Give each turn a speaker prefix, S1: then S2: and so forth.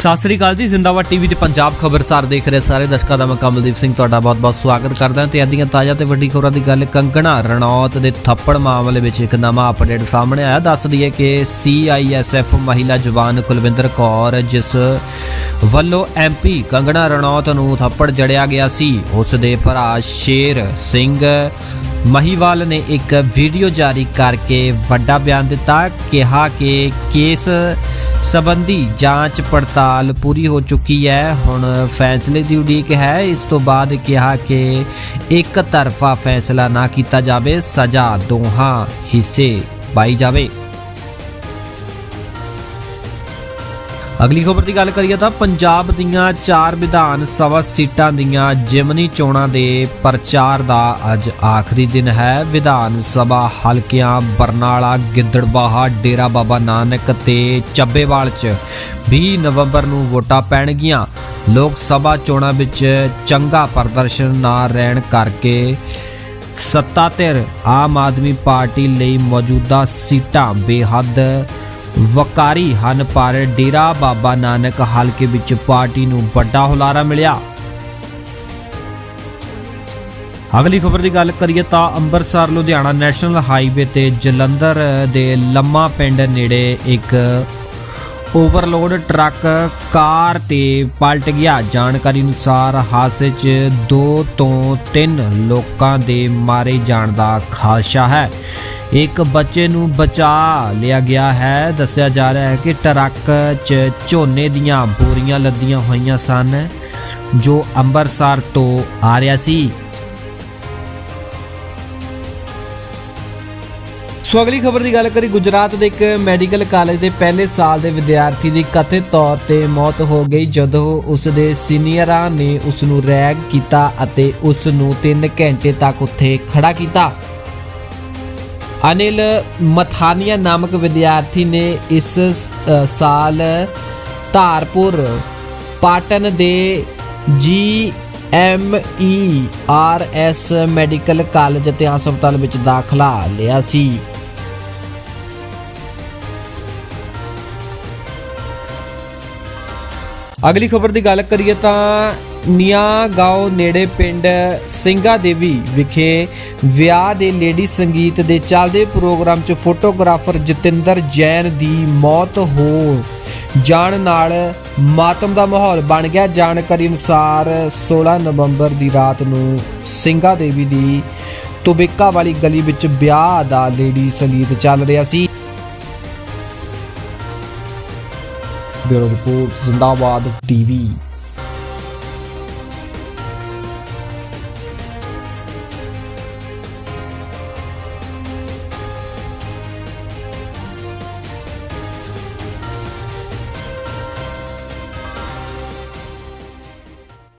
S1: ਸਤਿ ਸ੍ਰੀ ਅਕਾਲ ਜੀ, ਜ਼ਿੰਦਾਬਾਦ ਟੀਵੀ ਤੇ ਪੰਜਾਬ ਖਬਰਸਾਰ ਦੇਖ ਰਹੇ ਸਾਰੇ ਦਰਸ਼ਕਾਂ ਦਾ ਮੈਂ ਕਮਲਦੀਪ ਸਿੰਘ ਤੁਹਾਡਾ ਬਹੁਤ-ਬਹੁਤ ਸਵਾਗਤ ਕਰਦਾ ਹਾਂ ਤੇ ਅੱਧੀਆਂ ਤਾਜ਼ਾ ਤੇ ਵੱਡੀ ਖਬਰਾਂ ਦੀ ਗੱਲ ਕੰਗਣਾ ਰਣੌਤ ਦੇ ਥੱਪੜ ਮਾਮਲੇ ਵਿੱਚ ਇੱਕ ਨਵਾਂ ਅਪਡੇਟ ਸਾਹਮਣੇ ਆਇਆ। ਦੱਸ ਦਈਏ ਕਿ ਸੀਆਈਐਸਐਫ ਮਹਿਲਾ ਜਵਾਨ ਕੁਲਵਿੰਦਰ ਕੌਰ, ਜਿਸ ਵੱਲੋਂ ਐਮਪੀ ਕੰਗਣਾ ਰਣੌਤ ਨੂੰ ਥੱਪੜ ਜੜਿਆ ਗਿਆ ਸੀ, ਉਸ ਦੇ ਭਰਾ ਸ਼ੇਰ ਸਿੰਘ ਮਹੀਵਾਲ ਨੇ ਇੱਕ ਵੀਡੀਓ ਜਾਰੀ ਕਰਕੇ ਵੱਡਾ ਬਿਆਨ ਦਿੱਤਾ, ਕਿਹਾ ਕਿ ਕੇਸ ਸਬੰਧੀ ਜਾਂਚ ਪੜਤਾਲ ਪੂਰੀ ਹੋ ਚੁੱਕੀ ਹੈ। ਹੁਣ ਫੈਸਲੇ ਦੀ ਉਡੀਕ ਹੈ। ਇਸ ਤੋਂ ਬਾਅਦ ਕਿਹਾ ਕਿ ਇੱਕ ਤਰਫਾ ਫੈਸਲਾ ਨਾ ਕੀਤਾ ਜਾਵੇ, ਸਜ਼ਾ ਦੋਹਾਂ ਹਿੱਸੇ ਪਾਈ ਜਾਵੇ। ਅਗਲੀ ਖਬਰ ਦੀ ਗੱਲ ਕਰੀਏ ਤਾਂ ਪੰਜਾਬ ਦੀਆਂ ਚਾਰ ਵਿਧਾਨ ਸਭਾ ਸੀਟਾਂ ਦੀਆਂ ਜਿਮਨੀ ਚੋਣਾਂ ਦੇ ਪ੍ਰਚਾਰ ਦਾ ਅੱਜ ਆਖਰੀ ਦਿਨ ਹੈ। ਵਿਧਾਨ ਸਭਾ ਹਲਕਿਆਂ ਬਰਨਾਲਾ, ਗਿੱਦੜਬਾਹਾ, ਡੇਰਾ ਬਾਬਾ ਨਾਨਕ ਤੇ ਚੱਬੇਵਾਲ 'ਚ 20 ਨਵੰਬਰ ਨੂੰ ਵੋਟਾਂ ਪੈਣਗੀਆਂ। ਲੋਕ ਸਭਾ ਚੋਣਾਂ ਵਿੱਚ ਚੰਗਾ ਪ੍ਰਦਰਸ਼ਨ ਨਾ ਰਹਿਣ ਕਰਕੇ ਸੱਤਾ ਧਿਰ ਆਮ ਆਦਮੀ ਪਾਰਟੀ ਲਈ ਮੌਜੂਦਾ ਸੀਟਾਂ ਬੇਹੱਦ ਵਕਾਰੀ ਹਨ, ਪਰ ਡੇਰਾ ਬਾਬਾ ਨਾਨਕ ਹਲਕੇ ਵਿੱਚ ਪਾਰਟੀ ਨੂੰ ਵੱਡਾ ਹੁਲਾਰਾ ਮਿਲਿਆ। ਅਗਲੀ ਖਬਰ ਦੀ ਗੱਲ ਕਰੀਏ ਤਾਂ ਅੰਮ੍ਰਿਤਸਰ, ਲੁਧਿਆਣਾ ਨੈਸ਼ਨਲ ਹਾਈਵੇ ਤੇ ਜਲੰਧਰ ਦੇ ਲੰਮਾ ਪਿੰਡ ਨੇੜੇ ਇੱਕ ਓਵਰਲੋਡ ਟਰੱਕ, ਕਾਰ ਤੇ ਪਲਟ ਗਿਆ। ਜਾਣਕਾਰੀ ਅਨੁਸਾਰ ਹਾਦਸੇ 'ਚ 2 ਤੋਂ 3 ਲੋਕਾਂ ਦੇ ਮਾਰੇ ਜਾਣ ਦਾ ਖਾਦਸ਼ਾ ਹੈ। ਇੱਕ ਬੱਚੇ ਨੂੰ ਬਚਾ ਲਿਆ ਗਿਆ ਹੈ। ਦੱਸਿਆ ਜਾ ਰਿਹਾ ਹੈ ਕਿ ਟਰੱਕ 'ਚ ਝੋਨੇ ਦੀਆਂ ਬੋਰੀਆਂ ਲੱਦੀਆਂ ਹੋਈਆਂ ਸਨ, ਜੋ ਅੰਮ੍ਰਿਤਸਰ ਤੋਂ ਆ ਰਿਹਾ ਸੀ। ਸੋ ਅਗਲੀ ਖਬਰ ਦੀ ਗੱਲ ਕਰੀ ਗੁਜਰਾਤ ਦੇ ਇੱਕ ਮੈਡੀਕਲ ਕਾਲਜ ਦੇ ਪਹਿਲੇ ਸਾਲ ਦੇ ਵਿਦਿਆਰਥੀ ਦੀ ਕਥਿਤ ਤੌਰ ਤੇ ਮੌਤ ਹੋ ਗਈ, ਜਦੋਂ ਉਸ ਦੇ ਸੀਨੀਅਰਾਂ ਨੇ ਉਸ ਨੂੰ ਰੈਗ ਕੀਤਾ ਅਤੇ ਉਸ ਨੂੰ 3 ਘੰਟੇ ਤੱਕ ਉੱਥੇ ਖੜਾ ਕੀਤਾ। ਅਨਿਲ ਮਥਾਨੀਆ ਨਾਮਕ ਵਿਦਿਆਰਥੀ ਨੇ ਇਸ ਸਾਲ ਧਾਰਪੁਰ ਪਾਟਨ ਦੇ G M E R S medical college ਅਤੇ ਹਸਪਤਾਲ ਵਿੱਚ ਦਾਖਲਾ ਲਿਆ ਸੀ। ਅਗਲੀ ਖਬਰ ਦੀ ਗੱਲ ਕਰੀਏ ਤਾਂ ਨਿਆਗਾਓ ਨੇੜੇ ਪਿੰਡ ਸਿੰਘਾ ਦੇਵੀ ਵਿਖੇ ਵਿਆਹ ਦੇ ਲੇਡੀ ਸੰਗੀਤ ਦੇ ਚੱਲਦੇ ਪ੍ਰੋਗਰਾਮ 'ਚ ਫੋਟੋਗ੍ਰਾਫਰ ਜਤਿੰਦਰ ਜੈਨ ਦੀ ਮੌਤ ਹੋ ਜਾਣ ਨਾਲ ਮਾਤਮ ਦਾ ਮਾਹੌਲ ਬਣ ਗਿਆ। ਜਾਣਕਾਰੀ ਅਨੁਸਾਰ 16 ਨਵੰਬਰ ਦੀ ਰਾਤ ਨੂੰ ਸਿੰਘਾ ਦੇਵੀ ਦੀ ਤੁਬੇਕਾ ਵਾਲੀ ਗਲੀ ਵਿੱਚ ਵਿਆਹ ਦਾ ਲੇਡੀ ਸੰਗੀਤ ਚੱਲ ਰਿਹਾ ਸੀ। Bureau report Zindabad TV